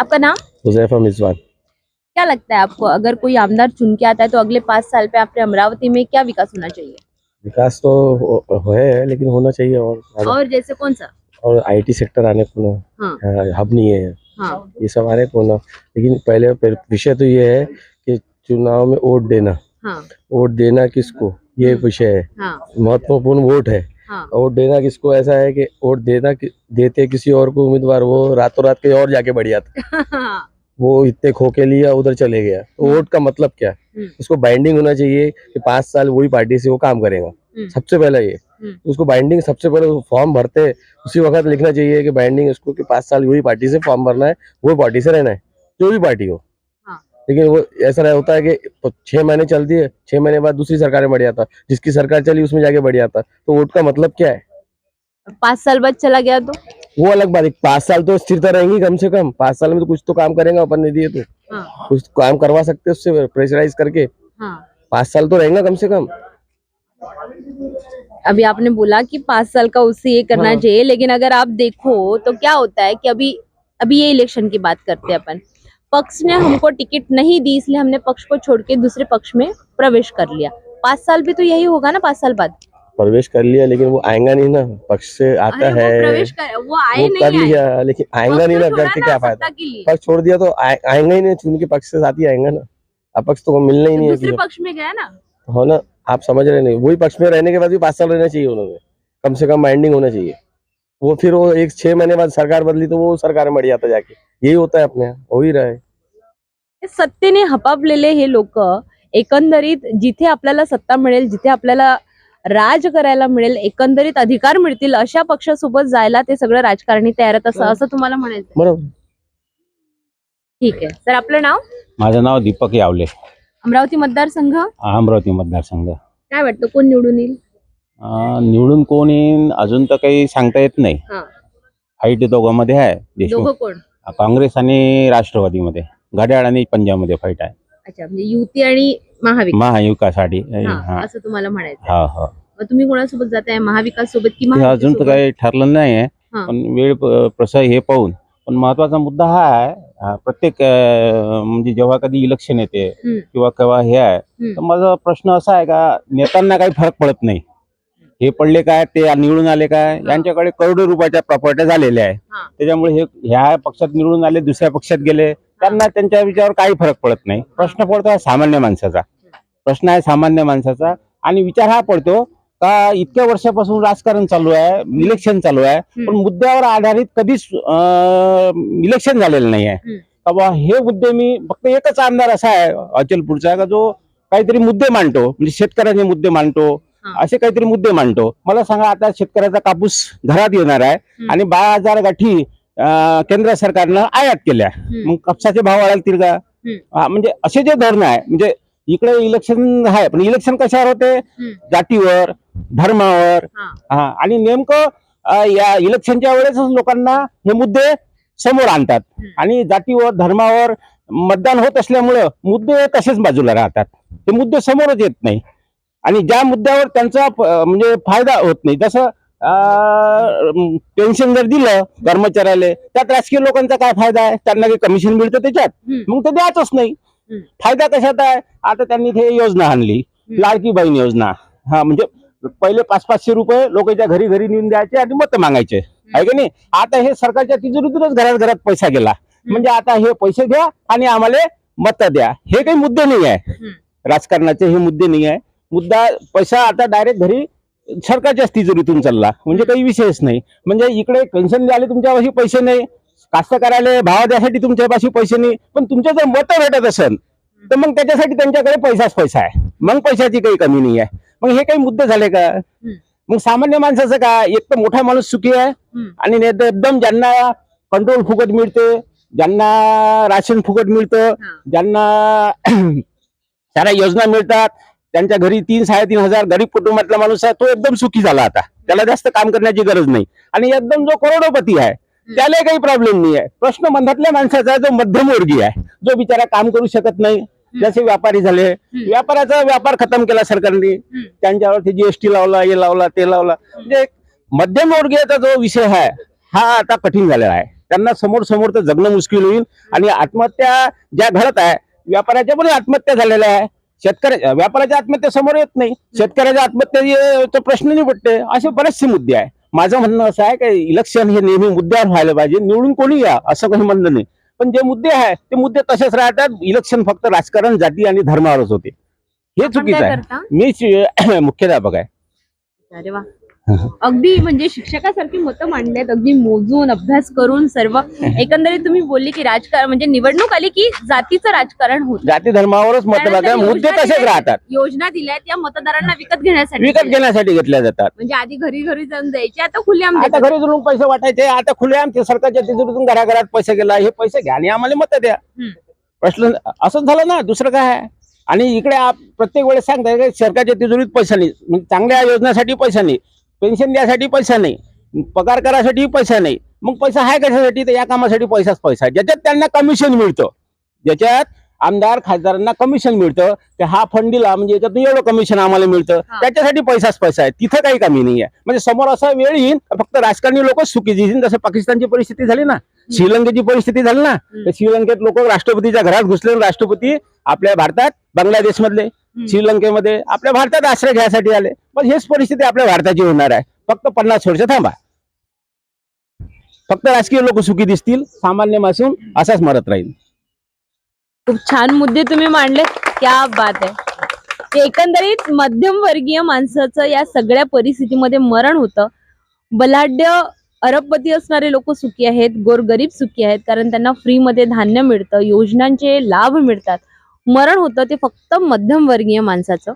आपका नाम? हुजैफा मिजवान। क्या लगता है आपको अगर कोई आमदार चुन के आता है तो अगले पाँच साल पे आपके अमरावती में क्या विकास होना चाहिए? विकास तो हो- हो- है लेकिन होना चाहिए और और जैसे कौन सा? और आईटी सेक्टर आने को ना हाँ। हाँ, हब नहीं है। हाँ। ये सब आने को ना लेकिन पहले पहले विषय तो ये है कि चुनाव में वोट देना। हाँ। वोट देना किसको ये विषय है। हाँ। महत्वपूर्ण वोट है। हाँ। वोट देना किसको? ऐसा है कि वोट देना कि, देते किसी और को उम्मीदवार वो रातों रात कहीं और जाके बढ़ जाता हाँ वो इतने खो के लिया उधर चले गया। तो वोट का मतलब क्या? हम्म। उसको बाइंडिंग होना चाहिए कि पाँच साल वही पार्टी से वो काम करेगा। हम्म। सबसे पहला ये। हम्म। उसको बाइंडिंग सबसे पहले फॉर्म भरते। उसी वक्त लिखना चाहिए कि बाइंडिंग उसको कि पाँच साल वही पार्टी से फॉर्म भरना है वो पार्टी से रहना है जो भी पार्टी हाँ। लेकिन वो ऐसा होता है कि छह महीने चलती है छह महीने बाद दूसरी सरकारें बढ़ जाता जिसकी सरकार चली उसमें जाके बढ़ जाता तो वोट का मतलब क्या है? पाँच साल बाद चला गया तो? वो अलग बात है। पाँच साल तो स्थिरता रहेंगी कम से कम। पाँच साल में तो कुछ तो काम करेगा अपन ने दिए तो हाँ। कुछ काम करवा सकते उससे प्रेशराइज करके। हाँ। पाँच साल तो रहेगा कम से कम। अभी आपने बोला कि पाँच साल का उससे ये करना हाँ। चाहिए लेकिन अगर आप देखो तो क्या होता है कि अभी अभी ये इलेक्शन की बात करते हैं अपन। पक्ष ने हमको टिकट नहीं दी इसलिए हमने पक्ष को छोड़ के दूसरे पक्ष में प्रवेश कर लिया। पाँच साल भी तो यही होगा ना पाँच साल बाद? प्रवेश कर लिया लेकिन वो आएगा नहीं ना। पक्ष से आता अरे वो है। प्रवेश कर वो आए वो नहीं कर लिया लेकिन आएगा नहीं ना करके क्या फ़ायदा? पक्ष छोड़ दिया तो आए- आएगा ही नहीं चुन के पक्ष से साथ ही आएगा ना। अपक्ष तो मिलना ही नहीं है पक्ष में गया ना? हो ना आप समझ रहे नहीं। वही पक्ष में रहने के बाद भी पाँच साल रहना चाहिए उन्होंने। कम से कम माइंडिंग होना चाहिए। वो फिर वो एक छह महीने बाद सरकार बदली तो वो सरकार में बढ़ जाता जाके। यही होता है अपने यहाँ हो ही रहा। है सत्तेने हपापलेले हे लोक एकंदरीत जिथे आपल्याला सत्ता मिळेल जिथे आपल्याला राज करायला मिळेल एकंदरीत अधिकार मिळतील अशा पक्षासोबत जायला ते सगळं राजकारणी तयार आहेत असं असं तुम्हाला म्हणायचं बरोबर. ठीक आहे. सर आपलं नाव? माझं नाव दीपक यावले. अमरावती मतदारसंघ? अमरावती मतदारसंघ. काय वाटतं? कोण निवडून येईल? निवडून कोण येईन अजून तर काही सांगता येत नाही. फाईट दोघांमध्ये आहे देशमुख. कोण? काँग्रेस आणि राष्ट्रवादीमध्ये. घड्याळ आणि पंजाबमध्ये फाईट आहे. अच्छा म्हणजे युती आणि महाविकास. महायुकासाठी हा, हा. असं तुम्हाला म्हणायचं हा हा. मग तुम्ही कोणासोबत जाताय? महाविकास सोबत की ते अजून तर महायुतीसोबत? काही ठरलं नाही आहे. हा. पण वेळ प- प्रसर हे पाहून. पण महत्त्वाचा मुद्दा हा आहे हा, प्रत्येक अं, म्हणजे जेव्हा कधी इलेक्शन येते हम्म. किंवा केव्हा हे आहे हम्म. तर माझा प्रश्न असा आहे का नेत्यांना काही फरक पडत नाही. हे पडले काय ते निवडून आले काय? यांच्याकडे करोडो रुपयाच्या प्रॉपर्ट्या झालेल्या आहे. त्याच्यामुळे हे ह्या पक्षात निवडून आले दुसऱ्या पक्षात गेले त्यांना त्यांच्या विचारावर काही फरक पडत नाही. प्रश्न पडतो हा सामान्य माणसाचा. प्रश्न आहे सामान्य माणसाचा. आणि विचार हा पडतो का इतक्या वर्षापासून राजकारण चालू आहे इलेक्शन चालू आहे पण मुद्द्यावर आधारित कधीच इलेक्शन झालेलं नाही आहे. का हे मुद्दे मी फक्त एकच आमदार असा आहे अचलपूरचा का जो काहीतरी मुद्दे मांडतो म्हणजे शेतकऱ्याचे मुद्दे मांडतो. असे काहीतरी मुद्दे मांडतो. मला सांगा आता शेतकऱ्याचा कापूस घरात येणार आहे आणि बारा हजार गाठी केंद्र सरकारनं आयात केल्या. मग कापसाचे भाव वाढतील का? म्हणजे असे जे धोरण आहे म्हणजे इकडे इलेक्शन आहे पण इलेक्शन कशावर होते? जातीवर धर्मावर. हा. आणि नेमकं या इलेक्शनच्या वेळेस लोकांना हे मुद्दे समोर आणतात. आणि जातीवर धर्मावर मतदान होत असल्यामुळं मुद्दे तसेच बाजूला राहतात. ते मुद्दे समोरच येत नाही. आणि ज्या मुद्द्यावर त्यांचा म्हणजे फायदा होत नाही जसं पेन्शन जर दिलं कर्मचाऱ्याला त्यात राजकीय लोकांचा काय फायदा आहे? त्यांना काही कमिशन मिळतं त्याच्यात. मग ते द्यायचंच नाही. फायदा कशात आहे? आता त्यांनी ते योजना आणली. लाडकी बहीण योजना. हा म्हणजे पहिले पाच पाचशे रुपये लोकांच्या घरी घरी नेऊन द्यायचे आणि मत मागायचे. आहे की नाही? आता हे सरकारच्या तिजोरीतूनच घरात घरात पैसा गेला. म्हणजे आता हे पैसे द्या आणि आम्हाला मत द्या. हे काही मुद्दे नाही आहे. राजकारणाचे हे मुद्दे नाही आहे. मुद्दा पैसा आता डायरेक्ट घरी सरकारच्याच तिजोरीतून चालला म्हणजे काही विषयच नाही. म्हणजे इकडे पेन्शन द्यायला तुमच्यापाशी पैसे नाही कास्तकाराला भाव द्यासाठी तुमच्यापाशी पैसे नाही पण तुमच्या जर मत भेटत असेल तर मग त्याच्यासाठी त्यांच्याकडे पैसाच पैसा आहे. मग पैशाची काही कमी नाही आहे. मग हे काही मुद्दे झाले का? मग सामान्य माणसाचं काय एक तर मोठा माणूस सुखी आहे. आणि एकदम ज्यांना कंट्रोल फुकट मिळते ज्यांना राशन फुकट मिळतं. ज्यांना साऱ्या योजना मिळतात त्यांच्या घरी तीन साडेतीन हजार गरीब कुटुंबातला माणूस आहे तो एकदम सुखी झाला आता. त्याला जास्त काम करण्याची गरज नाही. आणि एकदम जो करोडोपती आहे त्याला काही प्रॉब्लेम नाही आहे. प्रश्न मधातल्या माणसाचा जो मध्यमवर्गीय आहे जो बिचारा काम करू शकत नाही जसे व्यापारी झाले व्यापाराचा व्यापार खतम केला सरकारने त्यांच्यावर जीएसटी लावला हे लावला ते लावला. म्हणजे मध्यमवर्गीयाचा जो विषय आहे हा आता कठीण झालेला आहे. त्यांना समोर समोर तर जगणं मुश्किल होईल. आणि आत्महत्या ज्या घडत आहे व्यापाऱ्याच्या पण आत्महत्या झालेल्या आहे. शेतकऱ्या व्यापाऱ्याच्या आत्महत्या समोर येत नाही. शेतकऱ्याच्या आत्महत्या प्रश्न निपटते असे बरेचसे मुद्दे आहे माझं म्हणणं असं आहे की इलेक्शन हे नेहमी मुद्द्यावर व्हायला पाहिजे. निवडून कोणी या असं काही म्हणणं नाही. पण जे मुद्दे आहे ते मुद्दे तसेच राहतात. इलेक्शन फक्त राजकारण जाती आणि धर्मावरच होते. हे चुकीचं आहे. मी मुख्याध्यापक आहे. अगदी म्हणजे शिक्षकासारखी मतं मांडलेत अगदी मोजून अभ्यास करून सर्व. एकंदरीत तुम्ही बोलली की राजकारण म्हणजे निवडणूक आली की जातीचं राजकारण होत. जाती धर्मावरच त्यानंतर मुद्दे तसेच राहतात. योजना दिल्या त्या मतदारांना विकत घेण्यासाठी. विकत. घेण्यासाठी घेतल्या जातात. म्हणजे आधी घरी घरी जाऊन द्यायचे आता खुलेआम आता. घरी जाऊन पैसे वाटायचे आता खुले आमचे सरकारच्या तिजोरीतून घराघरात पैसे गेला हे पैसे घ्या आणि आम्हाला मत द्या. प्रश्न असंच झालं ना दुसरं काय आहे? आणि इकडे प्रत्येक वेळेस सांगताय सरकारच्या तिजोरीत पैसा नाही. म्हणजे चांगल्या योजनेसाठी पैसा नाही. पेन्शन द्यासाठी पैसा नाही. पगार करायसाठी पैसा नाही. मग पैसा आहे कशासाठी? तर या कामासाठी पैसाच पैसा ज्याच्यात त्यांना कमिशन मिळतं. ज्याच्यात आमदार खासदारांना कमिशन मिळतं. की हा फंड दिला म्हणजे याच्यातून एवढं कमिशन आम्हाला मिळतं. त्याच्यासाठी पैसाच पैसा आहे. तिथं काही कमी नाही आहे म्हणजे समोर असा वेळ येईल फक्त राजकारणी लोकच सुखी येईल जसं पाकिस्तानची परिस्थिती झाली ना श्रीलंकेची परिस्थिती झाली ना तर श्रीलंकेत लोक राष्ट्रपतीच्या घरात घुसले राष्ट्रपती आपल्या भारतात बांगलादेश मधले श्रीलंकेमध्ये आपल्या भारतात आश्रय घ्यायसाठी आले. पण हेच परिस्थिती आपल्या भारताची होणार आहे. फक्त पन्नास वर्ष थांबा. फक्त राजकीय लोक सुखी दिसतील सामान्य मासून असाच मरत राहील. खूप छान मुद्दे तुम्ही मांडले क्या बात आहे. ते एकंदरीत मध्यमवर्गीय माणसाचं या सगळ्या परिस्थितीमध्ये मरण होतं. बलाढ्य अरबपती असणारे लोक सुखी आहेत गोरगरीब सुखी आहेत कारण त्यांना फ्रीमध्ये धान्य मिळतं योजनांचे लाभ मिळतात. मरण होतं ते फक्त मध्यमवर्गीय माणसाचं.